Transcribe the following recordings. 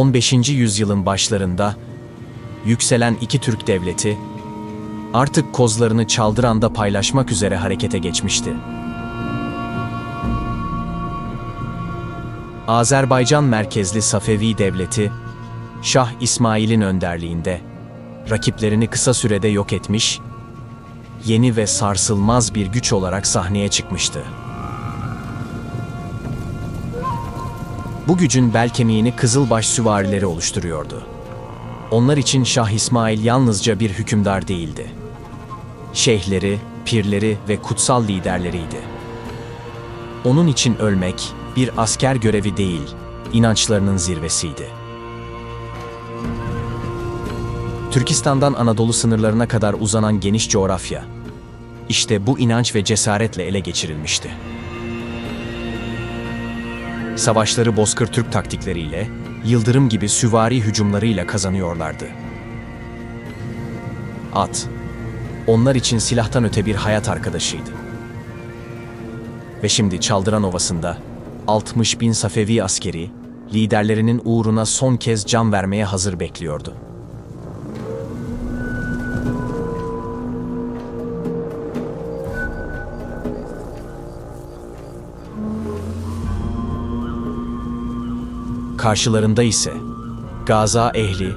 15. yüzyılın başlarında yükselen iki Türk devleti artık kozlarını Çaldıran'da paylaşmak üzere harekete geçmişti. Azerbaycan merkezli Safevi devleti Şah İsmail'in önderliğinde rakiplerini kısa sürede yok etmiş, yeni ve sarsılmaz bir güç olarak sahneye çıkmıştı. Bu gücün bel kemiğini Kızılbaş süvarileri oluşturuyordu. Onlar için Şah İsmail yalnızca bir hükümdar değildi. Şeyhleri, pirleri ve kutsal liderleriydi. Onun için ölmek bir asker görevi değil, inançlarının zirvesiydi. Türkistan'dan Anadolu sınırlarına kadar uzanan geniş coğrafya, işte bu inanç ve cesaretle ele geçirilmişti. Savaşları Bozkır Türk taktikleriyle, yıldırım gibi süvari hücumlarıyla kazanıyorlardı. At, onlar için silahtan öte bir hayat arkadaşıydı. Ve şimdi Çaldıran Ovası'nda 60 bin Safevi askeri, liderlerinin uğruna son kez can vermeye hazır bekliyordu. Karşılarında ise Gaza ehli,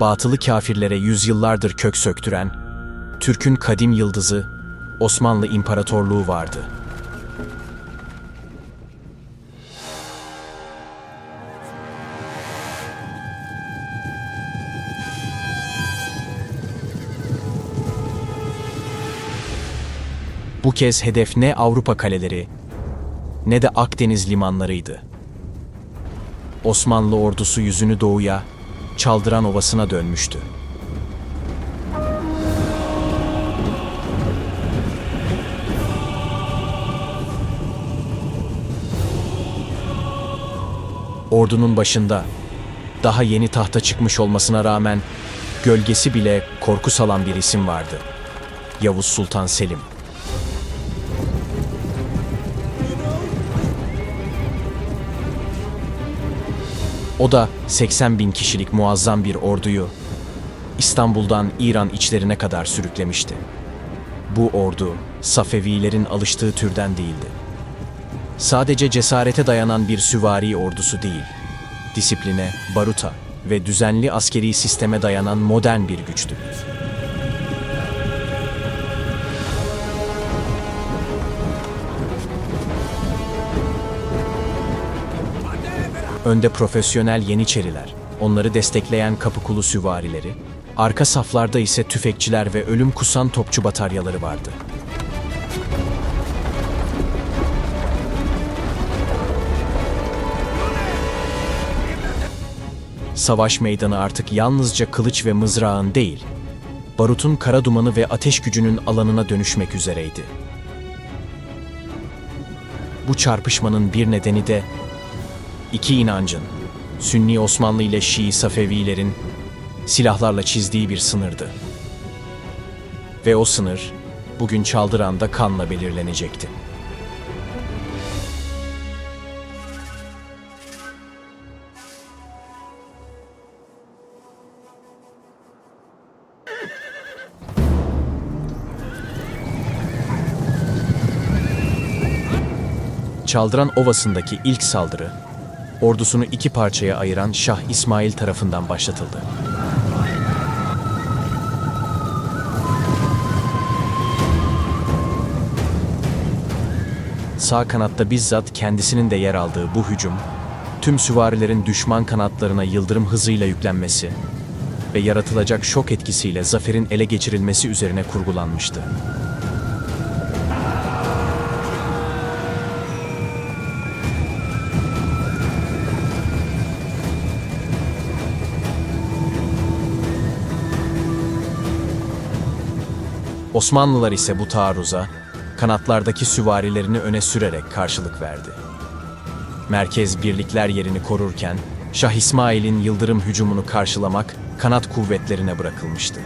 batılı kafirlere yüzyıllardır kök söktüren, Türk'ün kadim yıldızı Osmanlı İmparatorluğu vardı. Bu kez hedef ne Avrupa kaleleri ne de Akdeniz limanlarıydı. Osmanlı ordusu yüzünü doğuya, Çaldıran Ovası'na dönmüştü. Ordunun başında, daha yeni tahta çıkmış olmasına rağmen gölgesi bile korku salan bir isim vardı. Yavuz Sultan Selim. O da 80 bin kişilik muazzam bir orduyu İstanbul'dan İran içlerine kadar sürüklemişti. Bu ordu Safevilerin alıştığı türden değildi. Sadece cesarete dayanan bir süvari ordusu değil, disipline, baruta ve düzenli askeri sisteme dayanan modern bir güçtü. Önde profesyonel Yeniçeriler, onları destekleyen Kapıkulu süvarileri, arka saflarda ise tüfekçiler ve ölüm kusan topçu bataryaları vardı. Savaş meydanı artık yalnızca kılıç ve mızrağın değil, barutun kara dumanı ve ateş gücünün alanına dönüşmek üzereydi. Bu çarpışmanın bir nedeni de iki inancın, Sünni Osmanlı ile Şii Safevilerin silahlarla çizdiği bir sınırdı. Ve o sınır bugün Çaldıran'da kanla belirlenecekti. Çaldıran Ovası'ndaki ilk saldırı, ordusunu iki parçaya ayıran Şah İsmail tarafından başlatıldı. Sağ kanatta bizzat kendisinin de yer aldığı bu hücum, tüm süvarilerin düşman kanatlarına yıldırım hızıyla yüklenmesi ve yaratılacak şok etkisiyle zaferin ele geçirilmesi üzerine kurgulanmıştı. Osmanlılar ise bu taarruza kanatlardaki süvarilerini öne sürerek karşılık verdi. Merkez birlikler yerini korurken Şah İsmail'in yıldırım hücumunu karşılamak kanat kuvvetlerine bırakılmıştı.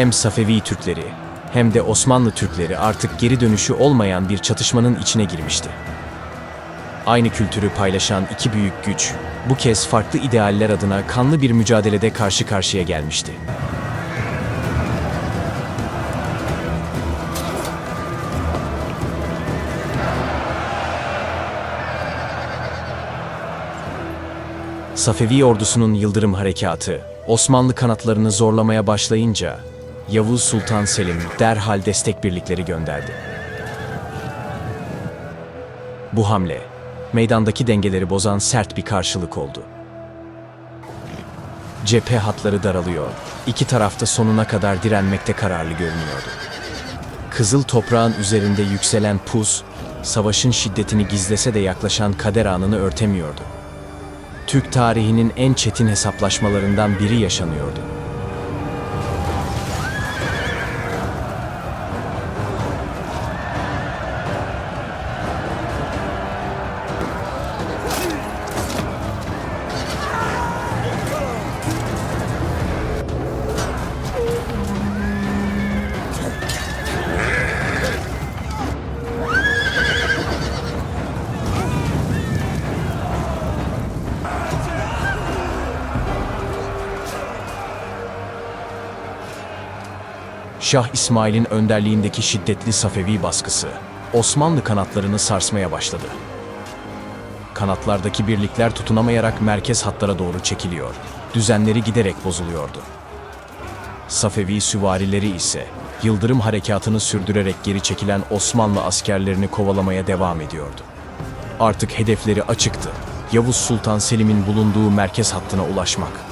Hem Safevi Türkleri hem de Osmanlı Türkleri artık geri dönüşü olmayan bir çatışmanın içine girmişti. Aynı kültürü paylaşan iki büyük güç bu kez farklı idealler adına kanlı bir mücadelede karşı karşıya gelmişti. Safevi ordusunun Yıldırım Harekatı, Osmanlı kanatlarını zorlamaya başlayınca, Yavuz Sultan Selim derhal destek birlikleri gönderdi. Bu hamle, meydandaki dengeleri bozan sert bir karşılık oldu. Cephe hatları daralıyor, iki tarafta sonuna kadar direnmekte kararlı görünüyordu. Kızıl toprağın üzerinde yükselen pus, savaşın şiddetini gizlese de yaklaşan kader anını örtemiyordu. Türk tarihinin en çetin hesaplaşmalarından biri yaşanıyordu. Şah İsmail'in önderliğindeki şiddetli Safevi baskısı Osmanlı kanatlarını sarsmaya başladı. Kanatlardaki birlikler tutunamayarak merkez hatlara doğru çekiliyor, düzenleri giderek bozuluyordu. Safevi süvarileri ise Yıldırım harekatını sürdürerek geri çekilen Osmanlı askerlerini kovalamaya devam ediyordu. Artık hedefleri açıktı. Yavuz Sultan Selim'in bulunduğu merkez hattına ulaşmak.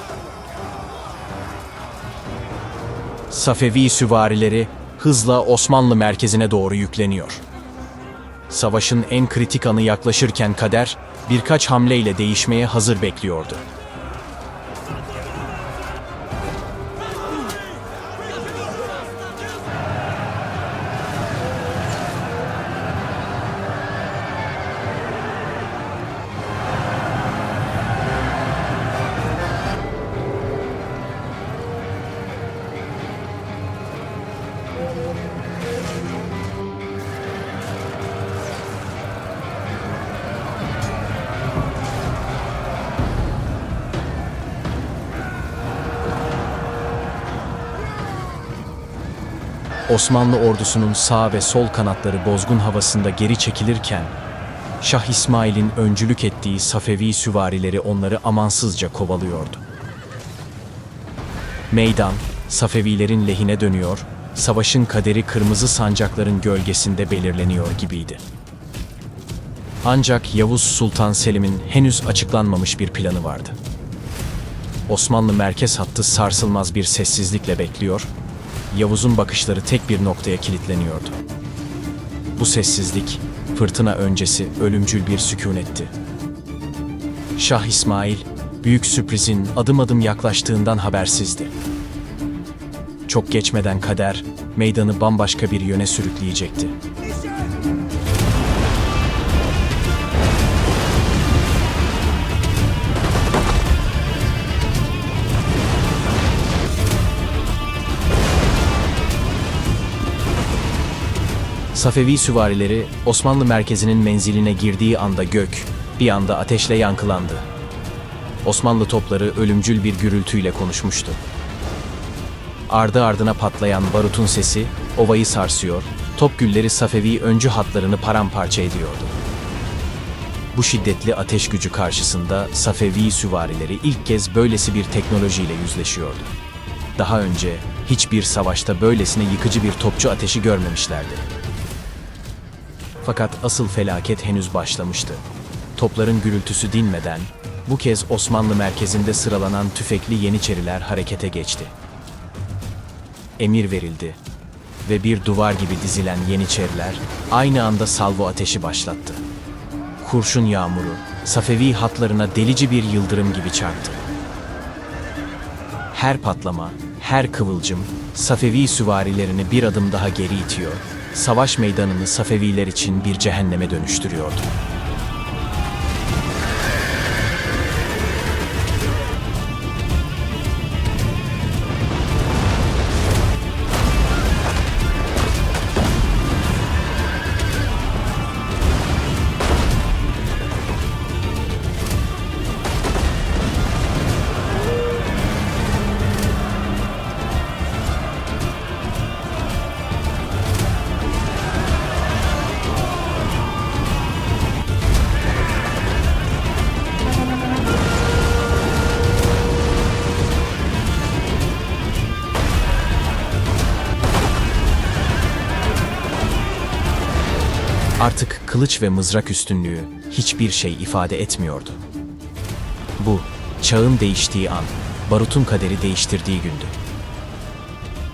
Safevi süvarileri hızla Osmanlı merkezine doğru yükleniyor. Savaşın en kritik anı yaklaşırken kader birkaç hamleyle değişmeye hazır bekliyordu. Osmanlı ordusunun sağ ve sol kanatları bozgun havasında geri çekilirken, Şah İsmail'in öncülük ettiği Safevi süvarileri onları amansızca kovalıyordu. Meydan, Safevilerin lehine dönüyor, savaşın kaderi kırmızı sancakların gölgesinde belirleniyor gibiydi. Ancak Yavuz Sultan Selim'in henüz açıklanmamış bir planı vardı. Osmanlı merkez hattı sarsılmaz bir sessizlikle bekliyor, Yavuz'un bakışları tek bir noktaya kilitleniyordu. Bu sessizlik, fırtına öncesi ölümcül bir sükunetti. Şah İsmail, büyük sürprizin adım adım yaklaştığından habersizdi. Çok geçmeden kader, meydanı bambaşka bir yöne sürükleyecekti. Safevi süvarileri Osmanlı merkezinin menziline girdiği anda gök bir anda ateşle yankılandı. Osmanlı topları ölümcül bir gürültüyle konuşmuştu. Ardı ardına patlayan barutun sesi ovayı sarsıyor, top gülleri Safevi öncü hatlarını paramparça ediyordu. Bu şiddetli ateş gücü karşısında Safevi süvarileri ilk kez böylesi bir teknolojiyle yüzleşiyordu. Daha önce hiçbir savaşta böylesine yıkıcı bir topçu ateşi görmemişlerdi. Fakat asıl felaket henüz başlamıştı. Topların gürültüsü dinmeden bu kez Osmanlı merkezinde sıralanan tüfekli Yeniçeriler harekete geçti. Emir verildi ve bir duvar gibi dizilen Yeniçeriler aynı anda salvo ateşi başlattı. Kurşun yağmuru Safevi hatlarına delici bir yıldırım gibi çarptı. Her patlama, her kıvılcım Safevi süvarilerini bir adım daha geri itiyor, savaş meydanını Safeviler için bir cehenneme dönüştürüyordu. Kılıç ve mızrak üstünlüğü hiçbir şey ifade etmiyordu. Bu, çağın değiştiği an, barutun kaderi değiştirdiği gündü.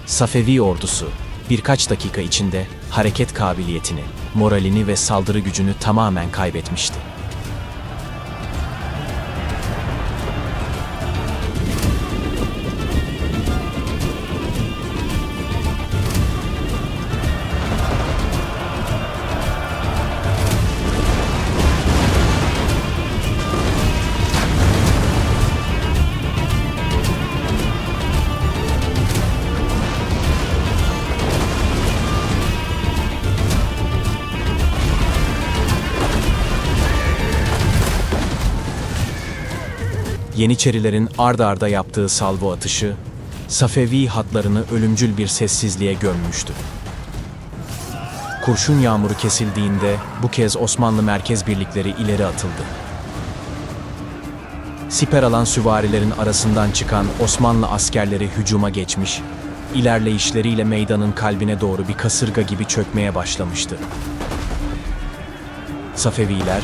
Safevi ordusu birkaç dakika içinde hareket kabiliyetini, moralini ve saldırı gücünü tamamen kaybetmişti. Yeniçerilerin ard arda yaptığı salvo atışı, Safevi hatlarını ölümcül bir sessizliğe gömmüştü. Kurşun yağmuru kesildiğinde bu kez Osmanlı merkez birlikleri ileri atıldı. Siper alan süvarilerin arasından çıkan Osmanlı askerleri hücuma geçmiş, ilerleyişleriyle meydanın kalbine doğru bir kasırga gibi çökmeye başlamıştı. Safeviler,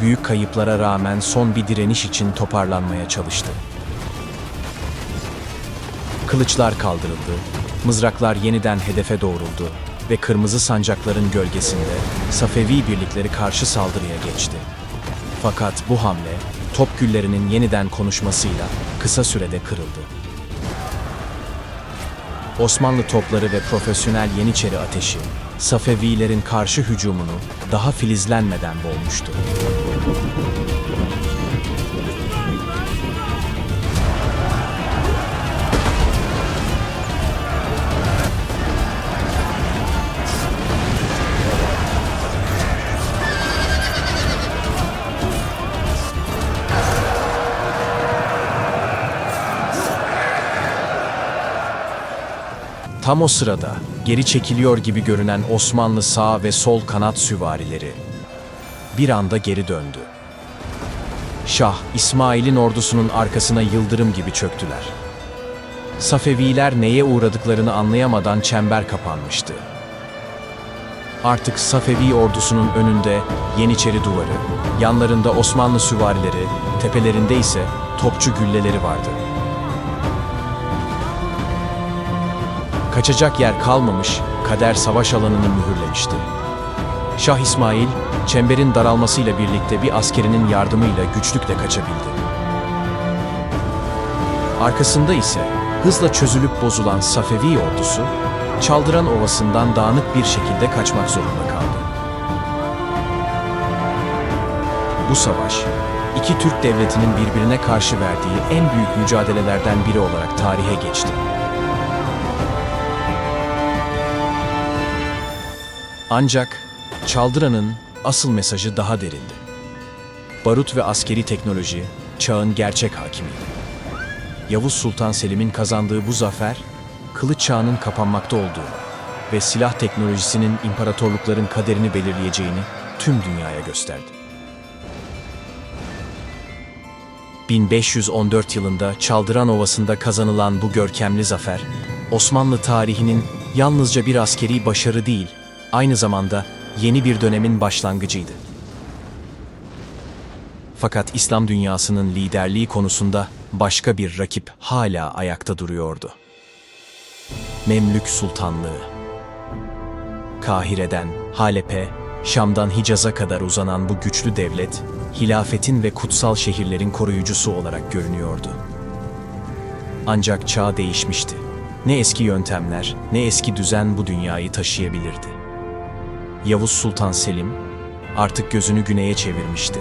büyük kayıplara rağmen son bir direniş için toparlanmaya çalıştı. Kılıçlar kaldırıldı, mızraklar yeniden hedefe doğruldu ve kırmızı sancakların gölgesinde Safevi birlikleri karşı saldırıya geçti. Fakat bu hamle top güllerinin yeniden konuşmasıyla kısa sürede kırıldı. Osmanlı topları ve profesyonel Yeniçeri ateşi Safevilerin karşı hücumunu daha filizlenmeden boğmuştu. Tam o sırada geri çekiliyor gibi görünen Osmanlı sağ ve sol kanat süvarileri bir anda geri döndü. Şah, İsmail'in ordusunun arkasına yıldırım gibi çöktüler. Safeviler neye uğradıklarını anlayamadan çember kapanmıştı. Artık Safevi ordusunun önünde Yeniçeri duvarı, yanlarında Osmanlı süvarileri, tepelerinde ise topçu gülleleri vardı. Kaçacak yer kalmamış, kader savaş alanını mühürlemişti. Şah İsmail, çemberin daralmasıyla birlikte bir askerinin yardımıyla güçlükle kaçabildi. Arkasında ise hızla çözülüp bozulan Safevi ordusu, Çaldıran Ovası'ndan dağınık bir şekilde kaçmak zorunda kaldı. Bu savaş, iki Türk devletinin birbirine karşı verdiği en büyük mücadelelerden biri olarak tarihe geçti. Ancak Çaldıran'ın asıl mesajı daha derindi. Barut ve askeri teknoloji çağın gerçek hakimiydi. Yavuz Sultan Selim'in kazandığı bu zafer, kılıç çağının kapanmakta olduğu ve silah teknolojisinin imparatorlukların kaderini belirleyeceğini tüm dünyaya gösterdi. 1514 yılında Çaldıran Ovası'nda kazanılan bu görkemli zafer, Osmanlı tarihinin yalnızca bir askeri başarı değil, aynı zamanda yeni bir dönemin başlangıcıydı. Fakat İslam dünyasının liderliği konusunda başka bir rakip hala ayakta duruyordu. Memlük Sultanlığı. Kahire'den Halep'e, Şam'dan Hicaz'a kadar uzanan bu güçlü devlet, hilafetin ve kutsal şehirlerin koruyucusu olarak görünüyordu. Ancak çağ değişmişti. Ne eski yöntemler, ne eski düzen bu dünyayı taşıyabilirdi. Yavuz Sultan Selim artık gözünü güneye çevirmişti